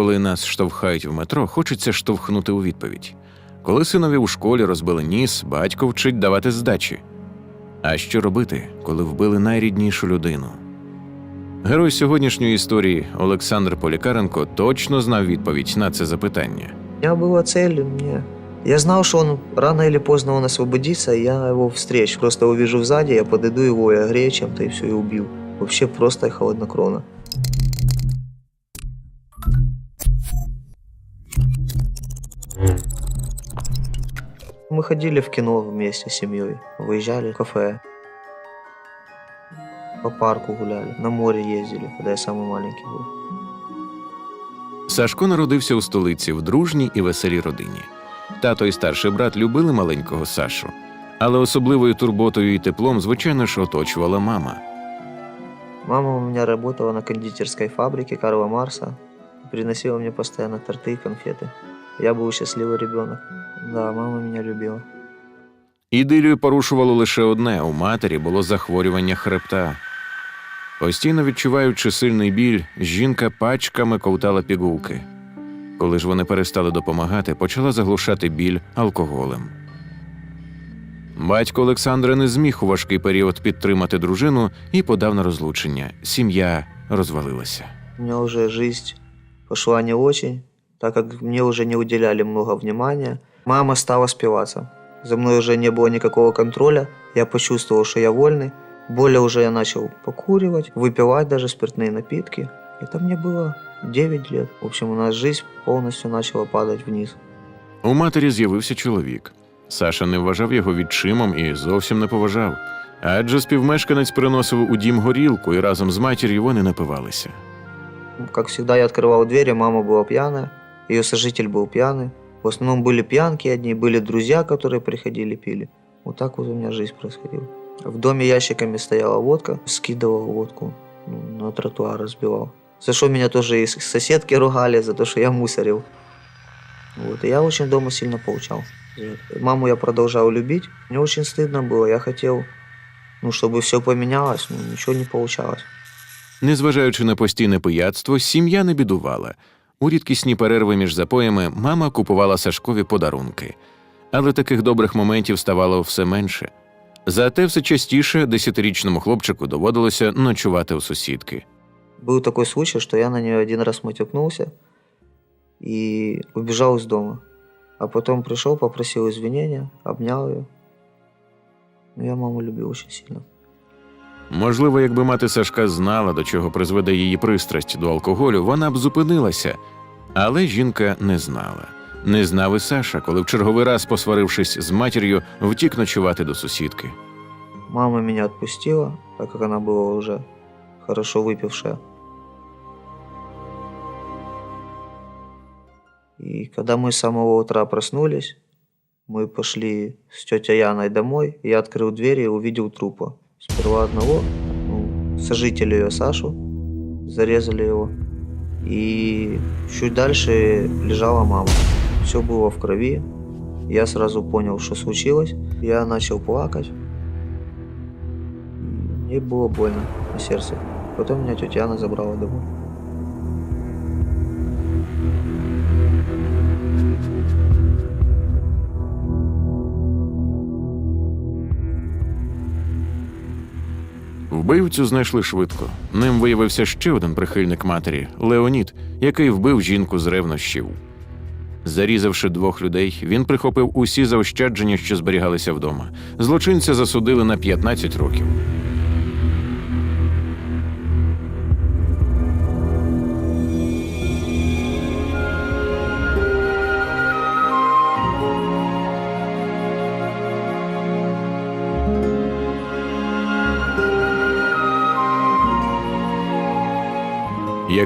Коли нас штовхають в метро, хочеться штовхнути у відповідь. Коли синові у школі розбили ніс, батько вчить давати здачі. А що робити, коли вбили найріднішу людину? Герой сьогоднішньої історії Олександр Полікаренко точно знав відповідь на це запитання. У меня была цель, мне... Я знал, что он рано или поздно он освободится, и я его встречу. Просто увижу сзади, я подойду его, я грею чем-то все, и убью. Вообще просто и холоднокровно. Мы ходили в кино вместе с семьей, выезжали в кафе, по парку гуляли, на море ездили, когда я самый маленький был. Сашко народився у столиці в дружній і веселій родині. Тато і старший брат любили маленького Сашу, але особливою турботою і теплом, звичайно ж, оточувала мама. Мама у меня работала на кондитерской фабрике Карла Марса. Приносила мне постоянно торты и конфеты. Я был счастливый ребенок. Да, мама меня любила. Ідилію порушувало лише одне у матері було захворювання хребта. Постійно відчуваючи сильний біль, жінка пачками ковтала пігулки. Коли ж вони перестали допомагати, почала заглушати біль алкоголем. Батько Олександра не зміг у важкий період підтримати дружину і подав на розлучення. Сім'я розвалилася. У меня уже жизнь пошла не очень, так как мне уже не уделяли много внимания. Мама стала спиваться. За мной уже не было никакого контроля. Я почувствовал, что я вольный. Более уже я начал покуривать, выпивать даже спиртные напитки. Это мне было 9 лет. В общем, у нас жизнь полностью начала падать вниз. У матері з'явився чоловік. Саша не вважав його відчимом і зовсім не поважав. Адже співмешканець приносив у дім горілку, і разом з матір'ю вони напивалися. Как всегда, я открывал двери, мама была пьяная, ее сожитель был пьяный. В основном были пьянки одни, были друзья, которые приходили, пили. Вот так вот у меня жизнь происходила. В доме ящиками стояла водка, скидывал водку, ну, на тротуар разбивал. За что меня тоже и с- соседки ругали, за то, что я мусорил. Вот, и я очень дома сильно получал. за это. Маму я продолжал любить. Мне очень стыдно было, я хотел, ну, чтобы все поменялось, но ничего не получалось. Незважаючи на постійне пияцтво, сім'я не бідувала. у рідкісні перерви між запоями мама купувала Сашкові подарунки. Але таких добрих моментів ставало все менше. Зате все частіше десятирічному хлопчику доводилося ночувати у сусідки. Был такой случай, что я на нее один раз матюкнулся и убежал из дома. А потом пришел, попросил извинения, обнял ее. Но я маму любил очень сильно. Можливо, якби мати Сашка знала, до чого призведе її пристрасть до алкоголю, вона б зупинилася. Але жінка не знала. Не знав і Саша, коли в черговий раз, посварившись з матір'ю, втік ночувати до сусідки. Мама меня отпустила, так как она была уже хорошо выпившая. И когда мы с самого утра проснулись, мы пошли с тетей Яной домой. Я открыл дверь и увидел трупа. Сперва одного, ну, сожителя ее Сашу, зарезали его. И чуть дальше лежала мама. Все было в крови. Я сразу понял, что случилось. Я начал плакать. Мне было больно на сердце. Потом меня тетя Яна забрала домой. Вбивцю знайшли швидко. Ним виявився ще один прихильник матері Леонід, який вбив жінку з ревнощів. Зарізавши двох людей, він прихопив усі заощадження, що зберігалися вдома. Злочинця засудили на 15 років.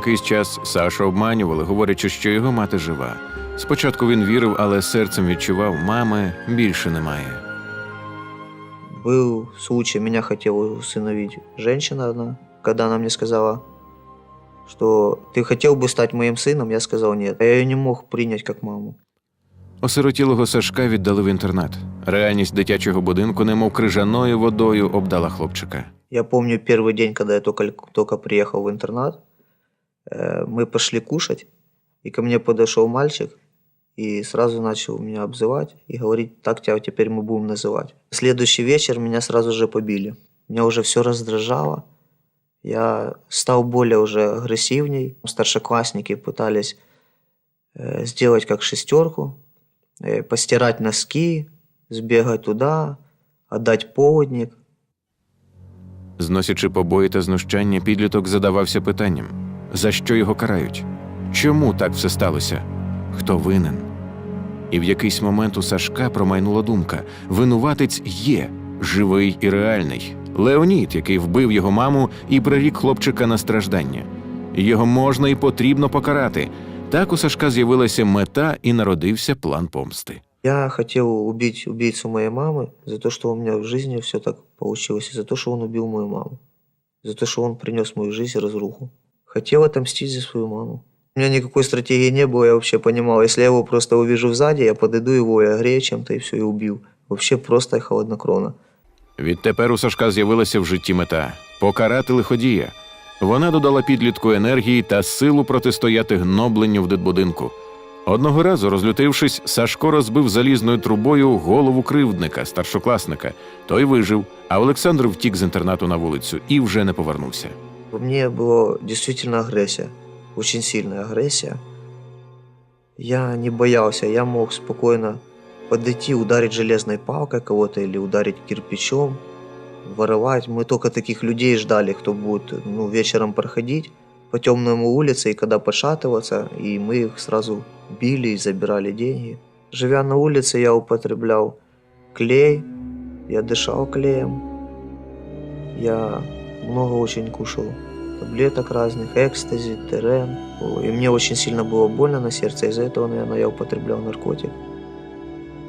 Якийсь час Сашу обманювали, говорячи, що його мати жива. Спочатку він вірив, але серцем відчував, мами більше немає. Был случай, меня хотела усыновить женщина одна. Когда она мне сказала, что ты хотел бы стать моим сыном, я сказал нет. Я ее не мог принять как маму. Осиротілого Сашка віддали в інтернат. Реальність дитячого будинку, немов крижаною водою, обдала хлопчика. Я помню первый день, когда я только, только приехал в интернат. э, Мы пошли кушать, И ко мне подошел мальчик и сразу начал меня обзывать и говорить, так тебя теперь мы будем называть. Следующий вечер меня сразу же побили. Меня уже все раздражало. Я стал более уже агрессивней. Старшеклассники пытались э, сделать как шестерку, э, постирать носки, сбегать туда, отдать поводник. Зносячи побої та знущання, підліток задавався питанням: за що його карають? Чому так все сталося? Хто винен? І в якийсь момент у Сашка промайнула думка: винуватець є, живий і реальний. Леонід, який вбив його маму і прирік хлопчика на страждання. Його можна і потрібно покарати. Так у Сашка з'явилася мета і народився план помсти. Я хотел убить убийцу моей мамы за то, что у меня в жизни все так и за то, что он убил мою маму, за то, что он принес мою жизнь разруху. Хотел отомстить за свою маму. У меня никакой стратегии не было, я вообще понимал, если я его просто увижу сзади, я подойду его, я огрею чем-то и все, и убил. Вообще просто и холоднокровно. Відтепер у Сашка з'явилася в житті мета покарати лиходія. Вона додала підлітку енергії та силу протистояти гнобленню в дитбудинку. Одного разу, розлютившись, Сашко розбив залізною трубою голову кривдника, старшокласника. Той вижив, а Олександр втік з інтернату на вулицю і вже не повернувся. Во мне была действительно агрессия, очень сильная агрессия. Я не боялся, я мог спокойно подойти, ударить железной палкой кого-то или ударить кирпичом, воровать. Мы только таких людей ждали, кто будет ну, вечером проходить по темному улице, и когда пошатываться, и мы их сразу били и забирали деньги. Живя на улице, я употреблял клей, я дышал клеем, я много очень кушал таблеток разных, экстази, терен. И мне очень сильно было больно на сердце, из-за этого, наверное, я употреблял наркотик.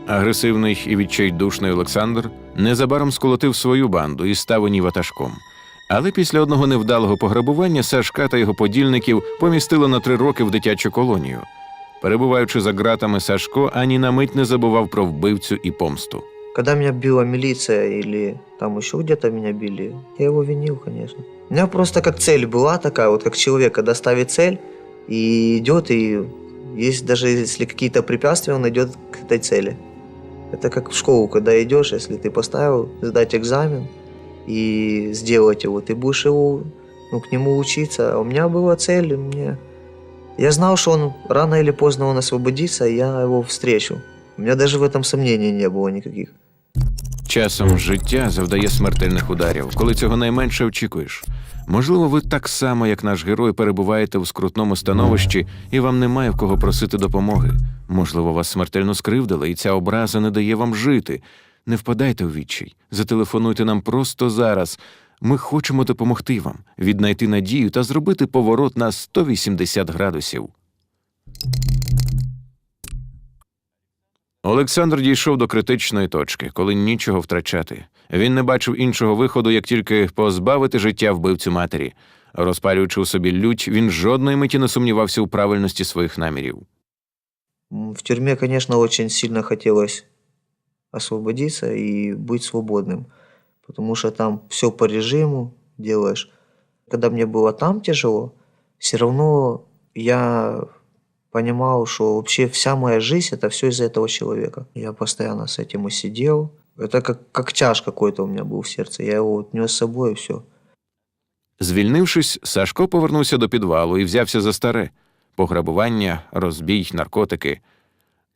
Агресивний і відчайдушний Олександр незабаром сколотив свою банду і став у ній ватажком. Але після одного невдалого пограбування Сашка та його подільників помістили на три роки в дитячу колонію. Перебуваючи за ґратами, Сашко ані на мить не забував про вбивцю і помсту. Когда меня била милиция или там еще где-то меня били, я его винил, конечно. У меня просто как цель была такая, вот как человек, когда цель и идет, и есть даже если какие-то препятствия, он идет к этой цели. Это как в школу, когда идешь, если ты поставил сдать экзамен и сделать его, ты будешь его, ну, к нему учиться. А у меня была цель, мне... Я знал, что он рано или поздно он освободится, и я его встречу. У меня даже в этом сомнений не было никаких. Часом життя завдає смертельних ударів, коли цього найменше очікуєш. Можливо, ви так само, як наш герой, перебуваєте в скрутному становищі, і вам немає в кого просити допомоги. Можливо, вас смертельно скривдили, і ця образа не дає вам жити. Не впадайте у відчай. Зателефонуйте нам просто зараз. Ми хочемо допомогти вам, віднайти надію та зробити поворот на 180 градусів. Олександр дійшов до критичної точки, коли нічого втрачати. Він не бачив іншого виходу, як тільки позбавити життя вбивцю матері. Розпалюючи у собі лють, він жодної миті не сумнівався у правильності своїх намірів. М, В тюрьме, конечно, очень сильно хотелось освободиться и быть свободным, потому что там все по режиму делаешь. Когда мне было там тяжело, все равно я понимал, что вообще вся моя жизнь это все из-за этого человека. Я постоянно с этим и сидел. Это как, как чаш какой-то у меня был в сердце. Я его вот нес с собой и все. Звільнившись, Сашко повернувся до підвалу і взявся за старе пограбування, розбій, наркотики.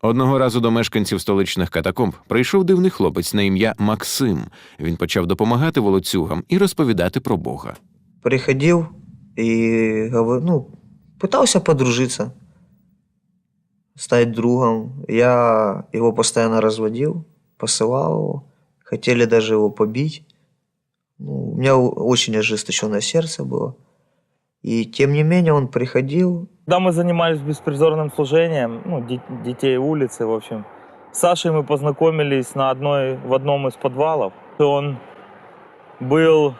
Одного разу до мешканців столичних катакомб прийшов дивний хлопець на ім'я Максим. Він почав допомагати волоцюгам і розповідати про Бога. приходил и говорю, ну, пытался подружиться, Стать другом. Я его постоянно разводил, посылал его, хотели даже его побить. Ну, у меня очень ожесточенное сердце было. И тем не менее он приходил, Когда мы занимались беспризорным служением, ну, де- детей улицы, в общем, с Сашей мы познакомились на одной, в одном из подвалов. И Он был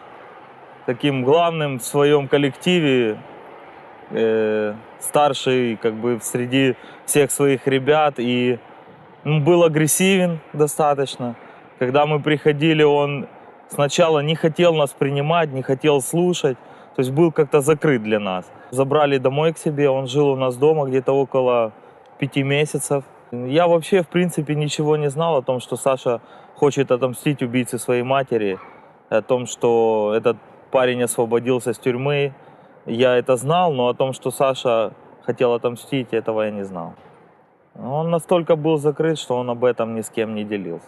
таким главным в своем коллективе, э, старший как бы среди всех своих ребят и ну, был агрессивен достаточно. Когда мы приходили, он сначала не хотел нас принимать, не хотел слушать. То есть был как-то закрыт для нас. Забрали домой к себе, он жил у нас дома где-то около пяти месяцев. Я вообще, в принципе, ничего не знал о том, что Саша хочет отомстить убийце своей матери, о том, что этот парень освободился с тюрьмы. Я это знал, но о том, что Саша хотел отомстить, этого я не знал. Он настолько был закрыт, что он об этом ни с кем не делился.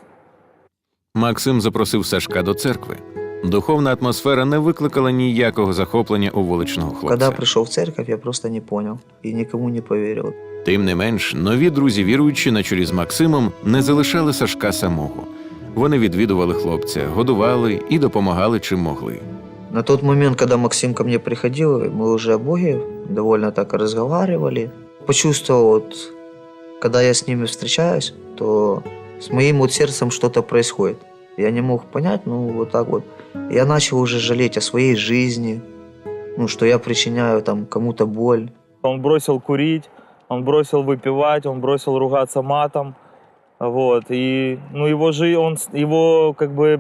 Максим запросив Сашка до церкви. Духовна атмосфера не викликала ніякого захоплення у вуличного хлопця. Когда пришел в церковь, я просто не понял и никому не поверил. Тим не менш, нові друзі віруючі на чолі з Максимом не залишали Сашка самого. Вони відвідували хлопця, годували і допомагали чим могли. На тот момент, когда Максим ко мне приходил, мы уже о Боге довольно так разговаривали. Почувствовал, вот, когда я с ними встречаюсь, то с моим вот сердцем что-то происходит. Я не мог понять, ну вот так вот. Я начал уже жалеть о своей жизни, ну что я причиняю там кому-то боль. Он бросил курить, он бросил выпивать, он бросил ругаться матом. Вот. И ну, его же он его как бы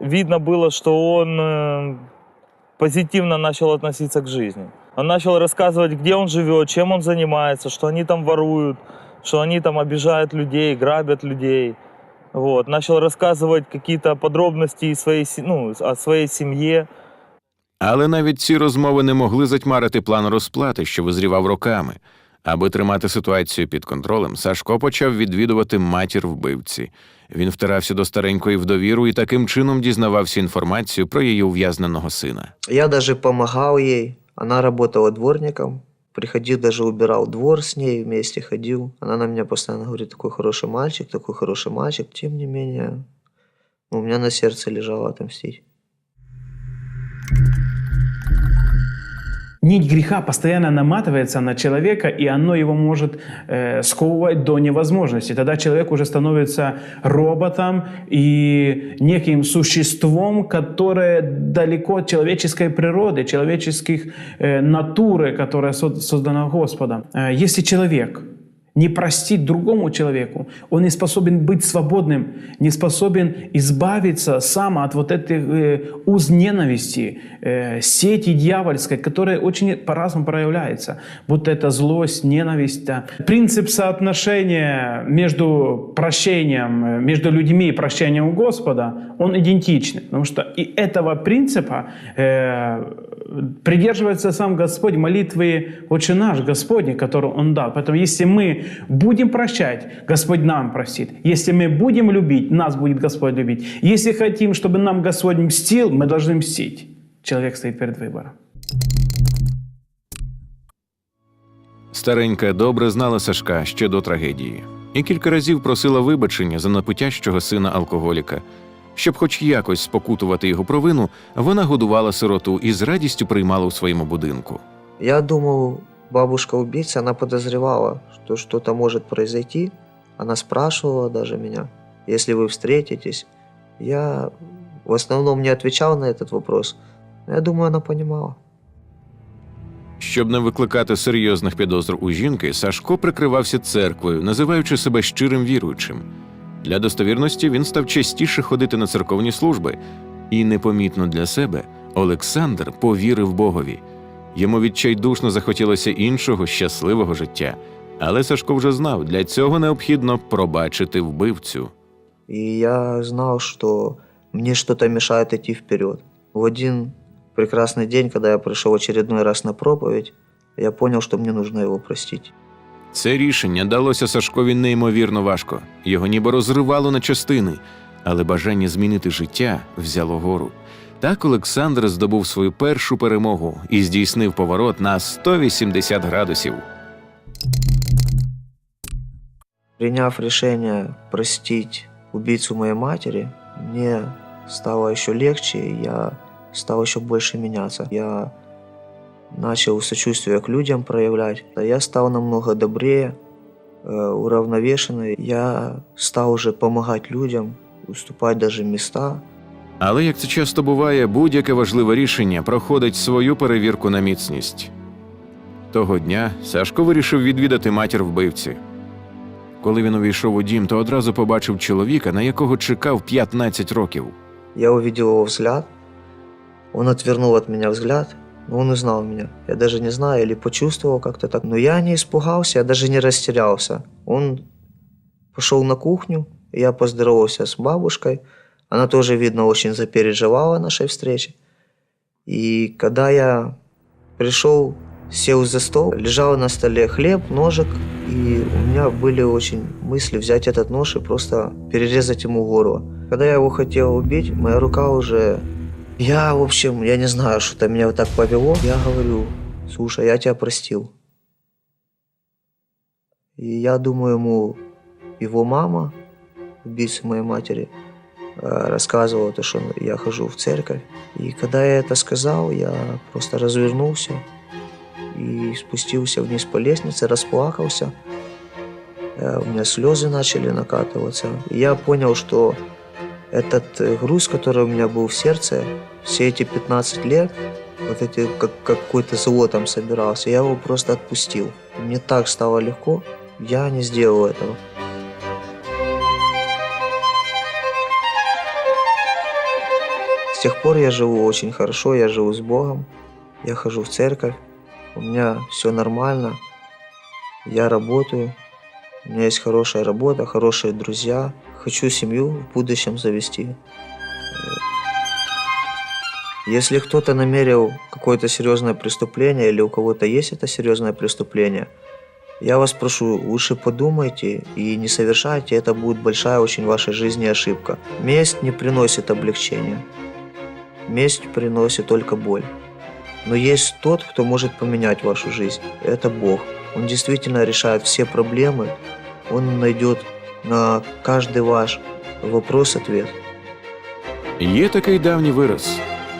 видно было, что он э, позитивно начал относиться к жизни. Он начал рассказывать, где он живет, чем он занимается, что они там воруют, что они там обижают людей, грабят людей. Вот. Начал рассказывать какие-то подробности из своей, се- ну, о своей семье. Але навіть ці розмови не могли затьмарити план розплати, що визрівав роками. Аби тримати ситуацію під контролем, Сашко почав відвідувати матір вбивці. Він втирався до старенької в довіру і таким чином дізнавався інформацію про її ув'язненого сина. Я даже помогал ей. Она работала дворником. Приходил, даже убирал двор с ней, вместе ходил. Она на меня постоянно говорит, такой хороший мальчик, такой хороший мальчик. Тем не менее, у меня на сердце лежало отомстить. Нить греха постоянно наматывается на человека, и оно его может э, сковывать до невозможности. Тогда человек уже становится роботом и неким существом, которое далеко от человеческой природы, человеческих э, натуры, которая со- создана Господом. Э, если человек не простить другому человеку, он не способен быть свободным, не способен избавиться сам от вот этих э, уз ненависти, э, сети дьявольской, которая очень по-разному проявляется. Вот эта злость, ненависть. да. Принцип соотношения между прощением, э, между людьми и прощением у Господа, он идентичный. Потому что и этого принципа э, придерживается сам Господь молитвы «Отче наш» Господень, который Он дал. Поэтому если мы будем прощать, Господь нам простит. Если мы будем любить, нас будет Господь любить. Если хотим, чтобы нам Господь мстил, мы должны мстить. Человек стоит перед выбором. Старенька добре знала Сашка ще до трагедії і кілька разів просила вибачення за напутящого сина алкоголіка. щоб хоч якось спокутувати його провину, вона годувала сироту і з радістю приймала у своєму будинку. Я думал, бабушка-убийца, она подозревала, что что-то может произойти. Она спрашивала даже меня, если вы встретитесь. Я в основном не отвечал на этот вопрос. Я думаю, она понимала. Щоб не викликати серйозних підозр у жінки, Сашко прикривався церквою, називаючи себе щирим віруючим. Для достовірності він став частіше ходити на церковні служби, і непомітно для себе Олександр повірив Богові. Йому відчайдушно захотілося іншого щасливого життя. Але Сашко вже знав, для цього необхідно пробачити вбивцю. И я знал, что мне что-то мешает вперед. В один прекрасный день, когда я пришел очередной раз на проповедь, я понял, что мне нужно его простить. Це рішення далося Сашкові неймовірно важко. Його ніби розривало на частини, але бажання змінити життя взяло гору. Так Олександр здобув свою першу перемогу і здійснив поворот на 180 градусів. Приняв решение простить убийцу моей матери, мне стало еще легче, я стал еще больше меняться. Я начал сочувствие к людям проявлять. Я стал намного добрее, э, уравновешенный. Я стал уже помогать людям, уступать даже места. Але як це часто буває, будь-яке важливе рішення проходить свою перевірку на міцність. Того дня Сашко вирішив відвідати матір вбивці. Коли він увійшов у дім, то одразу побачив чоловіка, на якого чекав 15 років. Я увидел его взгляд, Он отвернул от меня взгляд, он узнал меня. Я даже не знаю, или почувствовал как-то так. Но я не испугался, я даже не растерялся. Он пошел на кухню, я поздоровался с бабушкой. Она тоже, видно, очень запереживала нашей встрече. И когда я пришел, сел за стол, лежал на столе хлеб, ножик, и у меня были очень мысли взять этот нож и просто перерезать ему горло. Когда я его хотел убить, моя рука уже... Я, в общем, я не знаю, что-то меня вот так повело. Я говорю, слушай, я тебя простил. И я думаю, ему его мама, убийца моей матери, э, рассказывала, то, что я хожу в церковь. И когда я это сказал, я просто развернулся и спустился вниз по лестнице, расплакался. Э, У меня слезы начали накатываться. И я понял, что этот э, груз, который у меня был в сердце, все эти 15 лет, вот эти, как какое-то зло там собирался, я его просто отпустил. Мне так стало легко, я не сделал этого. С тех пор я живу очень хорошо, я живу с Богом, я хожу в церковь, у меня все нормально, я работаю, у меня есть хорошая работа, хорошие друзья, хочу семью в будущем завести. Если кто-то намерил какое-то серьезное преступление или у кого-то есть это серьезное преступление, я вас прошу, лучше подумайте и не совершайте, это будет большая очень в вашей жизни ошибка. Месть не приносит облегчения. Месть приносит только боль. Но есть тот, кто может поменять вашу жизнь. Это Бог. Он действительно решает все проблемы. Он найдет на каждый ваш вопрос ответ. Є такий давній вираз: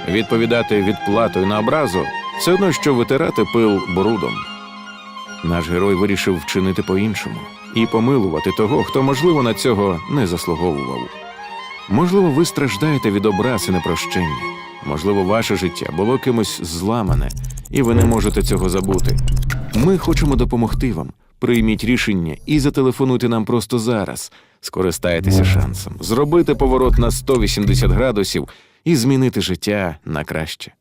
відповідати відплатою на образу все одно, що витирати пил брудом. Наш герой вирішив вчинити по-іншому і помилувати того, хто, можливо, на цього не заслуговував. Можливо, ви страждаєте від образ і непрощення. Можливо, ваше життя було кимось зламане, і ви не можете цього забути. Ми хочемо допомогти вам. Прийміть рішення і зателефонуйте нам просто зараз. Скористайтеся шансом зробити поворот на 180 градусів і змінити життя на краще.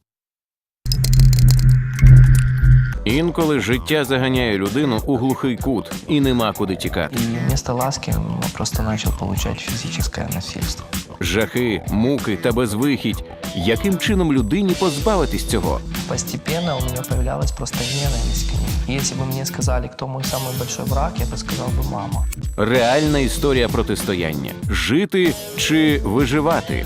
Інколи життя заганяє людину у глухий кут і нема куди тікати. И вместо ласки я просто начал получать физическое насильство. Жахи, муки та безвихідь. Яким чином людині позбавитись цього? Постепенно у меня появлялась просто ненависть. Если бы мне сказали, кто мой самый большой враг, я бы сказал бы мама. Реальна історія протистояння: жити чи виживати.